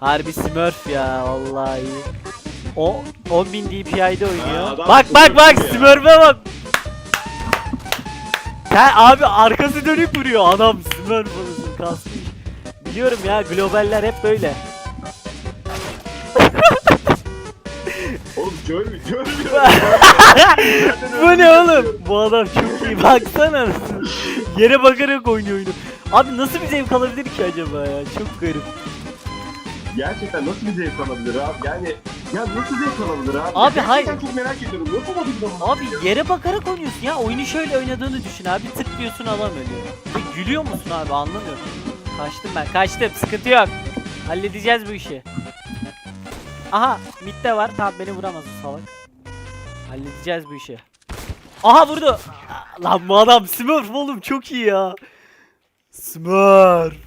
Harbi Smurf ya vallahi. O 10.000 DPI'de oynuyor. Ha, adam bak bak bak ya. Smurf'e bak. Sen abi arkası dönük vuruyor adam Smurf olsun kasmış. Biliyorum ya globaller hep böyle. Oğlum görmüyor. Görmüyor. Bu ne oğlum? Bu adam çok iyi baksana. Yere bakarak oynuyor oyunu. Abi nasıl bir zevk alabilir ki acaba ya? Çok garip. Gerçekten nasıl bir zevk alabilir abi? Yani ya nasıl zevk alabilir abi? Abi, Gerçekten hayır. çok merak ediyorum. Nasıl olabilir ama? Abi yere bakarak oynuyorsun ya. Oyunu şöyle oynadığını düşün abi. Tıklıyorsun adam ölüyor. Ve gülüyor musun abi anlamıyorum. Kaçtım ben kaçtım sıkıntı yok. Halledeceğiz bu işi. Aha midde var. Tamam beni vuramaz o salak. Halledeceğiz bu işi. Aha vurdu. Lan bu adam Smurf oğlum çok iyi ya. Smurf.